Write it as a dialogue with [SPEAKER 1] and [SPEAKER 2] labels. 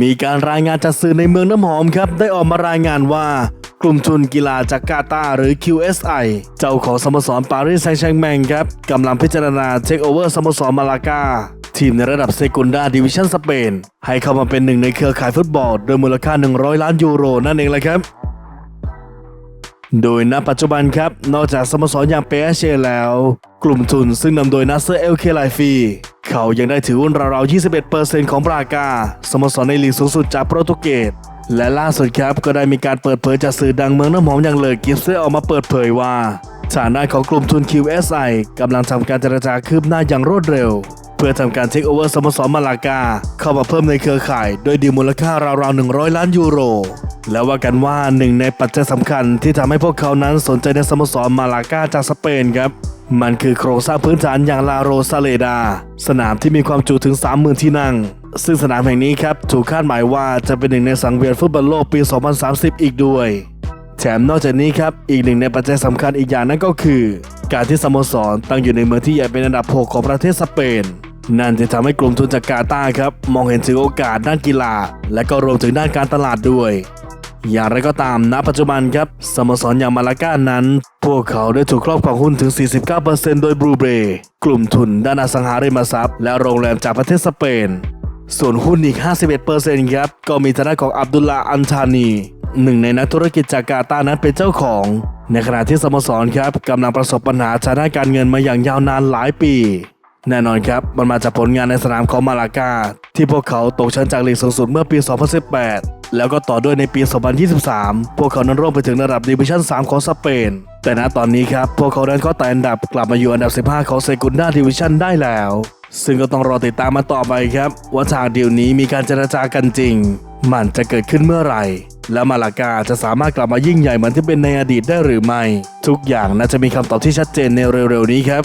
[SPEAKER 1] มีการรายงานจากสื่อในเมืองน้ำหอมครับ ได้ออกมารายงานว่ากลุ่มทุนกีฬาจากกาตาหรือ QSI เจ้าของสโมสรปารีสแซงต์แชร์แมงครับกำลังพิจารณาเทคโอเวอร์สโมสรมาลากาทีมในระดับเซกุนดาดิวิชั่นสเปน ให้เข้ามาเป็นหนึ่งในเครือข่ายฟุตบอลโดยมูลค่า 100 ล้านยูโรนั่นเองแหละครับ โดยณปัจจุบันครับ นอกจากสโมสรอย่างเปเชแล้ว กลุ่มทุนซึ่งนำโดยนัสเซอร์เอลเคไลฟี เขายังได้ถือหุ้นราวๆ 21%ของบรากาสโมสรในลีกสูงสุดจากโปรตุเกสและล่าสุดครับก็ได้มีการเปิดเผยจากสื่อดังเมืองน้ำหอมอย่างเลอกิฟเซออกมาเปิดเผยว่าฐานะของกลุ่มทุน QSI กำลังทำการเจรจาคืบหน้าอย่างรวดเร็ว เพื่อทำการเทคโอเวอร์สโมสรมาลากา เข้ามาเพิ่มในเครือข่าย โดยดีมูลค่าราวๆ 100 ล้านยูโร แล้วว่ากันว่าหนึ่งในปัจจัยสำคัญที่ทำให้พวกเขานั้นสนใจในสโมสรมาลากาจากสเปนครับ มันคือโครงสร้างพื้นฐานอย่างลาโรซาเลดา สนามที่มีความจุถึง 30,000 ที่นั่ง ซึ่งสนามแห่งนี้ครับถูกคาดหมายว่าจะเป็นหนึ่งในสังเวียนฟุตบอลโลกปี 2030 อีกด้วย แถมนอกจากนี้ครับ อีกหนึ่งในปัจจัยสำคัญอีกอย่างนั่นก็คือ การที่สโมสรตั้งอยู่ในเมืองที่ใหญ่เป็นอันดับ 6 ของประเทศสเปน นั่นจะทำให้กลุ่มทุนจากกาตาร์ครับมองเห็นถึงโอกาสด้านกีฬา และก็รวมถึงด้านการตลาดด้วย อย่างไรก็ตามณปัจจุบันครับสโมสรอย่างมาลาก้านั้น พวกเขาได้ถูกครอบครองหุ้นถึง 49%โดยบรูเบรกลุ่มทุนด้านอสังหาริมทรัพย์ และโรงแรมจากประเทศสเปน ส่วนหุ้นอีก 51%ครับก็มีทางด้านของอับดุลลาอันทานีหนึ่งในนักธุรกิจจากกาตานั้นเป็นเจ้าของ ในขณะที่สโมสรครับกำลังประสบปัญหาทางด้านการเงินมาอย่างยาวนานหลายปี แน่นอนครับมันมาจากผลงานในสนามของมาลากา ที่พวกเขาตกชั้นจากลีกสูงสุดเมื่อปี 2018 แล้วก็ต่อด้วยในปี 2023 พวกเขานั้นร่วงไปถึงระดับดิวิชั่น 3 ของสเปน แต่ณตอนนี้ครับ พวกเขานั้นก็ไต่อันดับกลับมาอยู่อันดับ 15 ของเซกุนดาดิวิชั่นได้แล้ว ซึ่งก็ต้องรอติดตามมาต่อไปครับ ว่าทางเดียวนี้มีการเจรจากันจริง มันจะเกิดขึ้นเมื่อไหร่ และมาลากาจะสามารถกลับมายิ่งใหญ่เหมือนที่เป็นในอดีตได้หรือไม่ ทุกอย่างน่าจะมีคำตอบที่ชัดเจนในเร็วๆนี้ครับ